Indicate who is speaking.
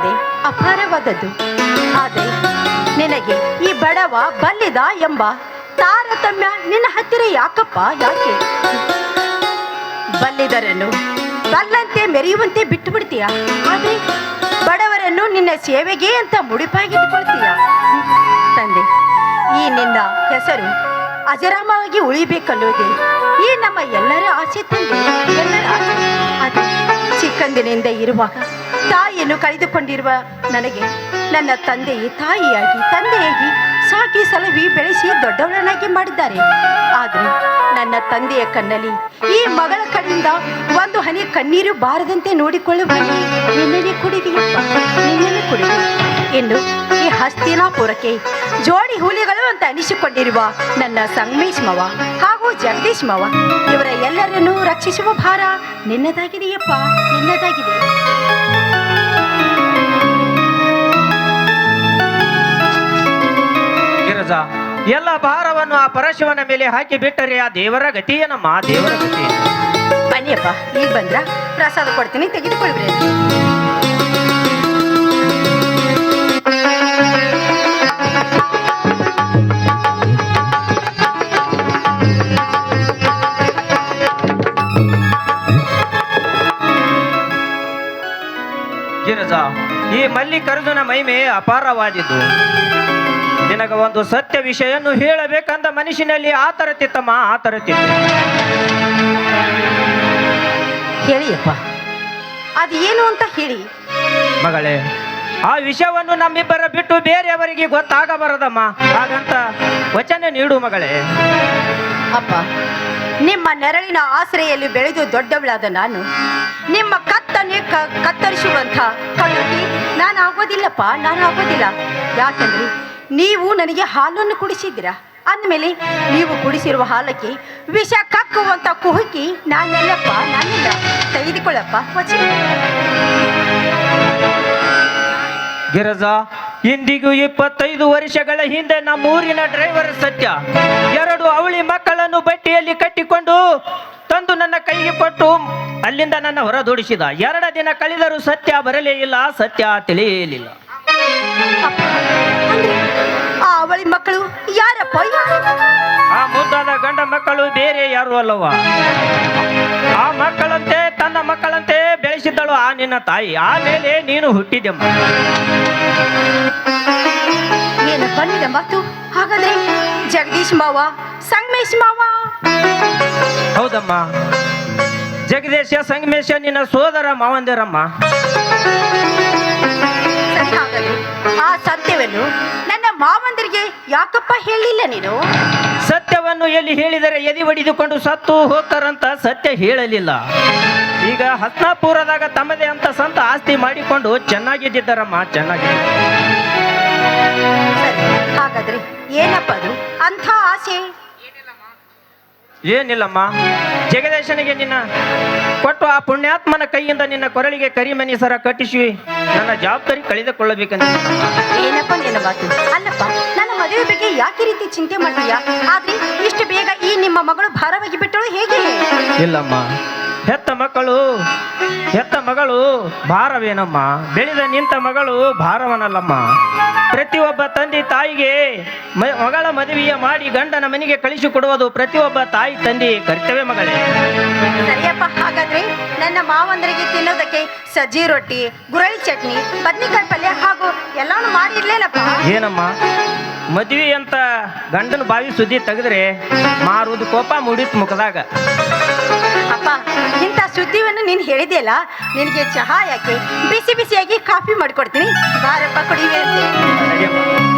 Speaker 1: ಬೇಕಾದದ್ದು ಆದರೆ ನಿನಗೆ ಈ ಬಡವ ಬಲ್ಲಿದ ಎಂಬ ತಾರತಮ್ಯ ನಿನ್ನ ಹತ್ತಿರ ಯಾಕಪ್ಪ, ಯಾಕೆ? ಬಲ್ಲಿದರನ್ನು ಬಲ್ಲಂತೆ ಮೆರೆಯುವಂತೆ ಬಿಟ್ಟು ಬಿಡ್ತೀಯ ಆದರೆ ಬಡವರನ್ನು ನಿನ್ನ ಸೇವೆಗೆ ಅಂತ ಮುಡಿಪಾಗಿಟ್ಟುಕೊಳ್ತೀಯ? ತಂದೆ, ಈ ನಿನ್ನ ಹೆಸರು ಅಜರಾಮವಾಗಿ ಉಳಿಬೇಕನ್ನೋದೇ ಈ ನಮ್ಮ ಎಲ್ಲರ ಆಸೆ ತಂದೆ ಚಿಕ್ಕಂದಿನಿಂದ ಇರುವಾಗ ತಾಯಿಯನ್ನು ಕಳೆದುಕೊಂಡಿರುವ ನನಗೆ ನನ್ನ ತಂದೆಯೇ, ತಾಯಿಯಾಗಿ, ತಂದೆಯಾಗಿ ಸಾಕಿ ಸಲಹಿ ಬೆಳೆಸಿ ದೊಡ್ಡವರನ್ನಾಗಿ ಮಾಡಿದ್ದಾರೆ. ಆದರೆ ನನ್ನ ತಂದೆಯ ಕಣ್ಣಲ್ಲಿ ಈ ಮಗಳ ಕಣ್ಣಿಂದ ಒಂದು ಹನಿ ಕಣ್ಣೀರು ಬಾರದಂತೆ ನೋಡಿಕೊಳ್ಳುವ ನಿನ್ನೆ ಕುಡಿದಿ ನಿನ್ನೆ ಕುಡಿದಿ ಇನ್ನು ಈ ಹಸ್ತಿನಾಪುರಕ್ಕೆ ಜೋಡಿ ಹುಲಿಗಳು ಅಂತ ಅನಿಸಿಕೊಂಡಿರುವ ನನ್ನ ಸಂಗಮೇಶ್ ಮವ ಹಾಗೂ ಜಗದೀಶ್ ಮವ, ಇವರ ಎಲ್ಲರನ್ನೂ ರಕ್ಷಿಸುವ ಭಾರ ನಿನ್ನದಾಗಿದೆಯಪ್ಪ, ನಿನ್ನದಾಗಿದೆ.
Speaker 2: ಭಾರವನ್ನು ಆ ಪರಶಿವನ ಮೇಲೆ ಹಾಕಿ ಬಿಟ್ಟರೆ ಆ ದೇವರ ಗತಿ ಏನಮ್ಮ? ದೇವರ ಗತಿ?
Speaker 1: ಬನ್ನಿಯಪ್ಪ ಈಗ ಬಂದ್ರ ಪ್ರಸಾದ ಕೊಡ್ತೀನಿ ತೆಗೆದುಕೊಳ್ಬಿಡಿ
Speaker 2: ಗಿರಜ ಈ ಮಲ್ಲಿಕಾರ್ಜುನ ಮಹಿಮೆ ಅಪಾರವಾದಿದ್ದು ನಿನಗ ಒಂದು ಸತ್ಯ ವಿಷಯನ್ನು ಹೇಳಬೇಕಂದ ಮನುಷ್ಯನಲ್ಲಿ ಆತರತಿತ್ತಮ್ಮ ಆತರತಿತ್ತು.
Speaker 1: ಹೇಳಿಯಪ್ಪ ಅದು ಏನು ಅಂತ ಹೇಳಿ.
Speaker 2: ಮಗಳೇ ಆ ವಿಷಯವನ್ನು ನಮ್ಮಿಬ್ಬರ ಬಿಟ್ಟು ಬೇರೆಯವರಿಗೆ ಗೊತ್ತಾಗಬಾರದಮ್ಮ. ಹಾಗಂತ ವಚನ ನೀಡು ಮಗಳೇ.
Speaker 1: ಅಪ್ಪ ನಿಮ್ಮ ನೆರಳಿನ ಆಶ್ರಯಲ್ಲಿ ಬೆಳೆದು ದೊಡ್ಡವಳಾದ ನಾನು. ನಿಮ್ಮ ಕತ್ತನ್ನು ಕ ಕತ್ತರಿಸುವಂಥ ಕಣ್ಣುಗೆ ನಾನು ಆಗೋದಿಲ್ಲಪ್ಪ ನಾನು ಆಗೋದಿಲ್ಲ ಯಾಕಂದ್ರೆ ನೀವು ನನಗೆ ಹಾಲನ್ನು ಕುಡಿಸಿದ್ದೀರಾ? ಅಂದಮೇಲೆ ನೀವು ಕುಡಿಸಿರುವ ಹಾಲಕ್ಕೆ ವಿಷ ಕಕ್ಕುವಂತ ಕುಹುಕಿ ನಾನೆಲ್ಲಪ್ಪ ನಾನಿಲ್ಲ. ತೆಗೆದುಕೊಳ್ಳಪ್ಪ ವಚನ.
Speaker 2: ಗಿರಜ ಇಂದಿಗೂ ಇಪ್ಪತ್ತೈದು ವರ್ಷಗಳ ಹಿಂದೆ ನಮ್ಮೂರಿನ ಡ್ರೈವರ್ ಸತ್ಯ ಎರಡು ಅವಳಿ ಮಕ್ಕಳನ್ನು ಬಟ್ಟೆಯಲ್ಲಿ ಕಟ್ಟಿಕೊಂಡು ತಂದು ನನ್ನ ಕೈಗೆ ಕೊಟ್ಟು ಅಲ್ಲಿಂದ ನನ್ನ ಹೊರದೂಡಿಸಿದ ಎರಡ ದಿನ ಕಳೆದರೂ ಸತ್ಯ ಬರಲೇ ಇಲ್ಲ ಸತ್ಯ ತಿಳಿಯಲಿಲ್ಲ.
Speaker 1: ಅವಳಿ ಮಕ್ಕಳು ಯಾರಪ್ಪ ಯಾರು?
Speaker 2: ಆ ಮುದ್ದಾದ ಗಂಡ ಮಕ್ಕಳು ಬೇರೆ ಯಾರು ಅಲ್ಲವ ಆ ಮಕ್ಕಳಂತೆ ತನ್ನ ಮಕ್ಕಳಂತೆ ಬೆಳೆಸಿದ್ದಳು ಆ ನಿನ್ನ ತಾಯಿ. ಆಮೇಲೆ ನೀನು ಹುಟ್ಟಿದೆಮ್ಮ.
Speaker 1: ಏನು ಬಂದಿದ ಮಾತು? ಹಾಗಾದ್ರೆ ಜಗದೀಶ್ ಮಾವ ಸಂಗಮೇಶ್ ಮಾವ?
Speaker 2: ಹೌದಮ್ಮ. ಜಗದೀಶ ಸಂಗಮೇಶ ನಿನ್ನ ಸೋದರ ಮಾವಂದಿರಮ್ಮ.
Speaker 1: ಆ ಸತ್ಯವನ್ನು ನನ್ನ ಮಾವಂದರಿಗೆ ಯಾಕಪ್ಪ ಹೇಳಿಲ್ಲ ನೀನು?
Speaker 2: ಸತ್ಯವನ್ನು ಎಲ್ಲಿ ಹೇಳಿದರೆ ಎದಿ ಹೊಡೆದುಕೊಂಡು ಸತ್ತು ಹೋಗ್ತಾರಂತ ಸತ್ಯ ಹೇಳಲಿಲ್ಲ. ಈಗ ಹತ್ನಾಪುರದಾಗ ತಮ್ಮದೇ ಅಂತ ಸಂತ ಆಸ್ತಿ ಮಾಡಿಕೊಂಡು ಚೆನ್ನಾಗಿದ್ದಾರಮ್ಮ ಚೆನ್ನಾಗಿ
Speaker 1: ಹಾಗಾದ್ರೆ ಏನಪ್ಪ ಅದು? ಅಂಥ ಆಸೆ?
Speaker 2: ಏನಿಲ್ಲಮ್ಮ. ಜಗದೀಶನಿಗೆ ನಿನ್ನ ಕೊಟ್ಟು ಆ ಪುಣ್ಯಾತ್ಮನ ಕೈಯಿಂದ ನಿನ್ನ ಕೊರಳಿಗೆ ಕರಿಮನಿ ಸರ ಕಟ್ಟಿಸಿ ನನ್ನ ಜವಾಬ್ದಾರಿ ಕಳೆದುಕೊಳ್ಳಬೇಕಂತ.
Speaker 1: ಏನಪ್ಪ ನಿನ್ನ ಮಾತು? ಅಲ್ಲಪ್ಪ ನನ್ನ ಮದುವೆ ಬಗ್ಗೆ ಯಾಕೆ ರೀತಿ ಚಿಂತೆ ಮಾಡ್ತೀಯಾ? ಆದ್ರೆ ಇಷ್ಟು ಬೇಗ ಈ ನಿಮ್ಮ ಮಗಳು ಭಾರವಾಗಿ ಬಿಟ್ಟಳು ಹೇಗೆ?
Speaker 2: ಇಲ್ಲಮ್ಮ ಹೆತ್ತ ಮಕ್ಕಳು ಹೆತ್ತ ಮಗಳು ಭಾರವೇನಮ್ಮ? ಬೆಳೆದ ನಿಂತ ಮಗಳು ಭಾರವನಲ್ಲಮ್ಮ. ಪ್ರತಿಯೊಬ್ಬ ತಂದೆ ತಾಯಿಗೆ ಮಗಳ ಮದುವೆಯ ಮಾಡಿ ಗಂಡನ ಮನೆಗೆ ಕಳಿಸಿಕೊಡುವುದು ಪ್ರತಿಯೊಬ್ಬ ತಾಯಿ ತಂದೆ ಕರ್ತವ್ಯ ಮಗಳೇ.
Speaker 1: ಸರಿಯಪ್ಪ ಹಾಗಾದ್ರೆ ನನ್ನ ಮಾವಂದರಿಗೆ ತಿನ್ನೋದಕ್ಕೆ ಸಜ್ಜಿ ರೊಟ್ಟಿ ಗುರಳಿ ಚಟ್ನಿ ಬದ್ನಿಕಾಯಿ ಪಲ್ಯ ಹಾಗೂ ಎಲ್ಲಾನು ಮಾಡಿರ್ಲೇನಪ್ಪ
Speaker 2: ಏನಮ್ಮ? ಮದುವೆ ಅಂತ ಗಂಡನ ಬಾವಿ ಸುದ್ದಿ ತೆಗೆದ್ರೆ ಮಾರುವುದು ಕೋಪ ಮುಡಿತ್ ಮುಖದಾಗ.
Speaker 1: ಅಪ್ಪ ಇಂಥ ಸುದ್ದಿಯನ್ನು ನೀನು ಹೇಳಿದೆಯಲ್ಲ ನಿನಗೆ ಚಹಾ ಯಾಕೆ ಬಿಸಿ ಬಿಸಿಯಾಗಿ ಕಾಫಿ ಮಾಡಿಕೊಡ್ತೀನಿ ಬಾರಪ್ಪ
Speaker 2: ಹಾಗೆಮ್ಮ.